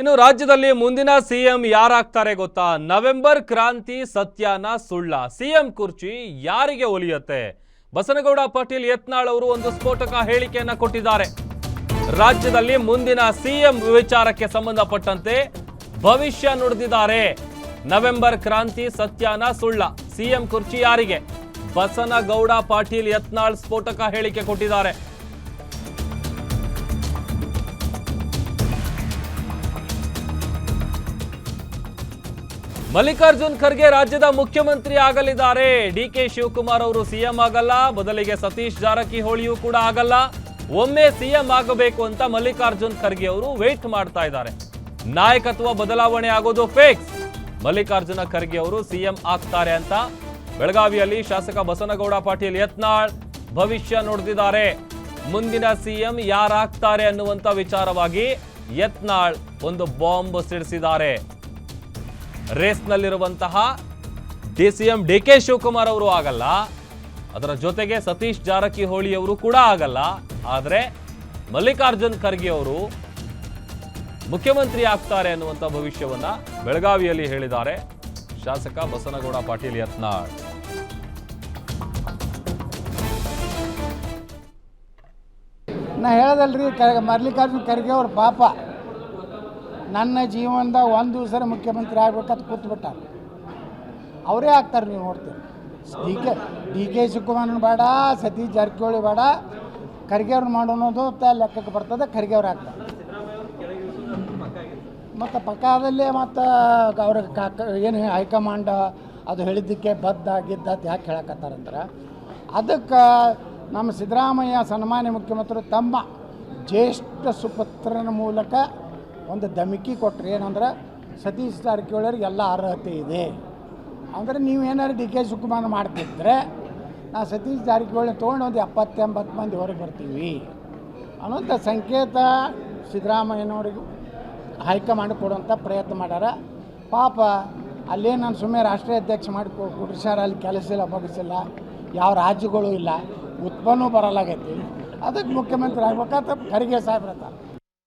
ಇನ್ನು ರಾಜ್ಯದಲ್ಲಿ ಮುಂದಿನ ಸಿಎಂ ಯಾರಾಗ್ತಾರೆ ಗೊತ್ತಾ? ನವೆಂಬರ್ ಕ್ರಾಂತಿ ಸತ್ಯಾನ ಸುಳ್ಳ. ಸಿಎಂ ಕುರ್ಚಿ ಯಾರಿಗೆ ಒಲಿಯುತ್ತೆ? ಬಸನಗೌಡ ಪಾಟೀಲ್ ಯತ್ನಾಳ್ ಅವರು ಒಂದು ಸ್ಫೋಟಕ ಹೇಳಿಕೆಯನ್ನ ಕೊಟ್ಟಿದ್ದಾರೆ. ರಾಜ್ಯದಲ್ಲಿ ಮುಂದಿನ ಸಿಎಂ ವಿಚಾರಕ್ಕೆ ಸಂಬಂಧಪಟ್ಟಂತೆ ಭವಿಷ್ಯ ನುಡಿದಿದ್ದಾರೆ. ನವೆಂಬರ್ ಕ್ರಾಂತಿ ಸತ್ಯಾನ ಸುಳ್ಳ. ಸಿಎಂ ಕುರ್ಚಿ ಯಾರಿಗೆ? ಬಸನಗೌಡ ಪಾಟೀಲ್ ಯತ್ನಾಳ್ ಸ್ಫೋಟಕ ಹೇಳಿಕೆ ಕೊಟ್ಟಿದ್ದಾರೆ. ಮಲ್ಲಿಕಾರ್ಜುನ್ ಖರ್ಗೆ ರಾಜ್ಯದ ಮುಖ್ಯಮಂತ್ರಿ ಆಗಲಿದ್ದಾರೆ. ಡಿ ಕೆ ಶಿವಕುಮಾರ್ ಅವರು ಸಿಎಂ ಆಗಲ್ಲ, ಬದಲಿಗೆ ಸತೀಶ್ ಜಾರಕಿಹೊಳಿಯೂ ಕೂಡ ಆಗಲ್ಲ. ಒಮ್ಮೆ ಸಿಎಂ ಆಗಬೇಕು ಅಂತ ಮಲ್ಲಿಕಾರ್ಜುನ್ ಖರ್ಗೆ ಅವರು ವೇಟ್ ಮಾಡ್ತಾ ಇದ್ದಾರೆ. ನಾಯಕತ್ವ ಬದಲಾವಣೆ ಆಗೋದು ಫೇಕ್ಸ್ ಮಲ್ಲಿಕಾರ್ಜುನ ಖರ್ಗೆ ಅವರು ಸಿಎಂ ಆಗ್ತಾರೆ ಅಂತ. ಬೆಳಗಾವಿಯಲ್ಲಿ ಶಾಸಕ ಬಸನಗೌಡ ಪಾಟೀಲ್ ಯತ್ನಾಳ್ ಭವಿಷ್ಯ ನುಡಿದಿದ್ದಾರೆ ಮುಂದಿನ ಸಿಎಂ ಯಾರಾಗ್ತಾರೆ ಅನ್ನುವಂತ ವಿಚಾರವಾಗಿ ಯತ್ನಾಳ್ ಒಂದು ಬಾಂಬ್ ಸಿಡಿಸಿದ್ದಾರೆ. ರೇಸ್ನಲ್ಲಿರುವಂತಹ D C M D K Shivakumar ಅವರು ಆಗಲ್ಲ, ಅದರ ಜೊತೆಗೆ ಸತೀಶ್ ಜಾರಕಿಹೊಳಿ ಅವರು ಕೂಡ ಆಗಲ್ಲ, ಆದರೆ ಮಲ್ಲಿಕಾರ್ಜುನ್ ಖರ್ಗೆ ಅವರು ಮುಖ್ಯಮಂತ್ರಿ ಆಗ್ತಾರೆ ಅನ್ನುವಂಥ ಭವಿಷ್ಯವನ್ನ ಬೆಳಗಾವಿಯಲ್ಲಿ ಹೇಳಿದ್ದಾರೆ ಶಾಸಕ ಬಸನಗೌಡ ಪಾಟೀಲ್ ಯತ್ನಾಳ್. ನಾ ಹೇಳದಲ್ರಿ ಮಲ್ಲಿಕಾರ್ಜುನ್ ಖರ್ಗೆ ಅವ್ರ ಪಾಪ. ನನ್ನ ಜೀವನದ ಒಂದು ದಿವಸ ಮುಖ್ಯಮಂತ್ರಿ ಆಗ್ಬೇಕಂತ ಕೂತ್ಬಿಟ್ಟಾರೆ. ಅವರೇ ಆಗ್ತಾರೆ ನೀವು ನೋಡ್ತೀರಿ. ಡಿ ಕೆ ಡಿ ಕೆ ಶಿವಕುಮಾರನ ಬೇಡ, ಸತೀಶ್ ಜಾರಕಿಹೊಳಿ ಬೇಡ, ಖರ್ಗೆ ಅವ್ರು ಮಾಡೋದು ಲೆಕ್ಕಕ್ಕೆ ಬರ್ತದೆ, ಖರ್ಗೆ ಅವ್ರು ಆಗ್ತಾರೆ. ಮತ್ತು ಪಕ್ಕದಲ್ಲೇ ಮತ್ತು ಅವ್ರ ಕಾಕ ಏನು ಹೈಕಮಾಂಡ್ ಅದು ಹೇಳಿದ್ದಕ್ಕೆ ಬದ್ಧ, ಗಿದ್ದ ಅಂತ ಯಾಕೆ ಹೇಳಕತ್ತಾರಂದ್ರೆ ಅದಕ್ಕೆ ನಮ್ಮ ಸಿದ್ದರಾಮಯ್ಯ ಸನ್ಮಾನ್ಯ ಮುಖ್ಯಮಂತ್ರಿ ತಮ್ಮ ಜ್ಯೇಷ್ಠ ಸುಪುತ್ರನ ಮೂಲಕ ಒಂದು ಧಮಿಕಿ ಕೊಟ್ಟರೆ ಏನಂದ್ರೆ, ಸತೀಶ್ ಜಾರಕಿಹೊಳಿಯವ್ರಿಗೆ ಎಲ್ಲ ಅರ್ಹತೆ ಇದೆ. ಅಂದರೆ ನೀವೇನಾದ್ರು ಡಿ ಕೆ ಶಿವಕುಮಾರ್ ಮಾಡ್ತಿದ್ರೆ, ನಾ ಸತೀಶ್ ಜಾರಕಿಹೊಳಿ ತೊಗೊಂಡು ಒಂದು ಎಪ್ಪತ್ತೆಂಬತ್ತು ಮಂದಿ ಹೊರಗೆ ಬರ್ತೀವಿ ಅನ್ನೋಂಥ ಸಂಕೇತ ಸಿದ್ದರಾಮಯ್ಯನವ್ರಿಗೆ ಹೈಕಮಾಂಡ್ ಕೊಡುವಂಥ ಪ್ರಯತ್ನ ಮಾಡ್ಯಾರ. ಪಾಪ ಅಲ್ಲೇ ನಾನು ಸುಮ್ಮನೆ ರಾಷ್ಟ್ರೀಯ ಅಧ್ಯಕ್ಷ ಮಾಡಿ ಕೊ- ಅಲ್ಲಿ ಕೆಲಸ ಇಲ್ಲ ಬಗ್ಸಿಲ್ಲ ಯಾವ ರಾಜ್ಯಗಳು ಇಲ್ಲ ಉತ್ಪನ್ನ ಬರಲಾಗೈತಿ. ಅದಕ್ಕೆ ಮುಖ್ಯಮಂತ್ರಿ ಆಗ್ಬೇಕಾದ್ರೆ ಖರ್ಗೆ ಸಾಹೇಬ್ರ ಹತ್ರ.